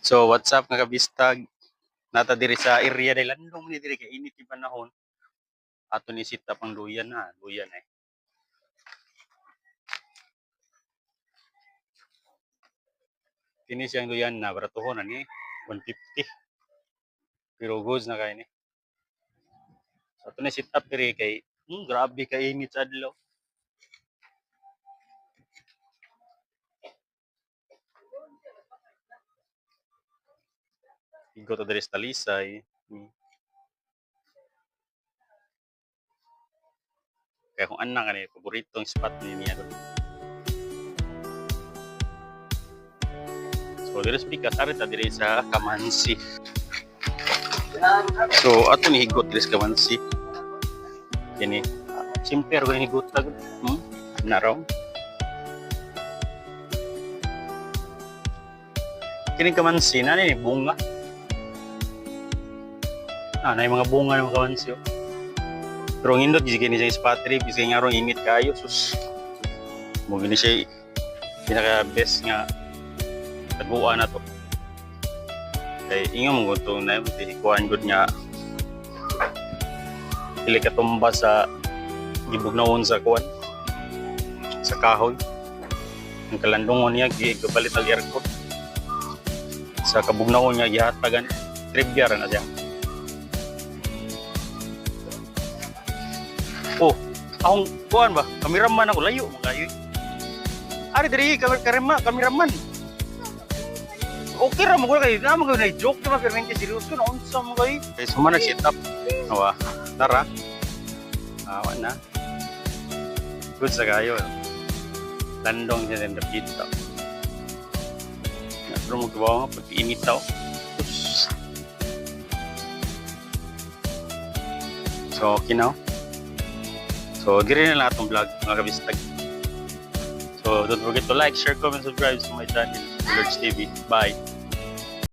So, what's up nga kabistag? Nata diri sa area dahil landong ni diri kay init yung panahon. Ato ni sita pang duyan na, duyan eh. Kini siyang duyan na baratuhon na ni 150. Pero goods na kay ni. Ato ni sit diri kay hmm, grabe ka init sa adlaw. Igo to diri sa Talisay. Hmm. Kaya kung anak ka ni, paboritong spot ni niya doon. So, diri speak at arita diri sa Kamansi. So, ato ni higot diri sa Kamansi. Kini, uh, simple ko ni higot tag. Hmm? Naraw. Kini Kamansi na ni bunga. Ah, na mga bunga ng Kamansi. Oh. Pero ang indot, gini siya spot trip, kasi nga ron init kayo, sus. Mo gini siya pinaka best nga taguan na to. Kay inyo mo gusto na yung kuhan good nga pili ka tumba sa gibog na sa kuhan sa kahoy. Ang kalandungon niya, gigabalit ang aircon. Sa kabugnaon niya, gihatagan. Trivia na siya. Oh, akong kuhan ba? Kameraman ako, layo mo kayo. Ari, diri, kamera, kamera, kameraman. Okay ra mo ko kay na mo na joke diba pero hindi seryoso na unsa mo kay. Kay suma na sit up. Awa, tara. Awa na. Good sa kayo. Landong siya din. Na pero mo gawa nga pag init daw. So, okay now. So, diri na lang atong vlog mga kabistag. So, don't forget to like, share, comment, subscribe to my channel, Lords TV. Bye!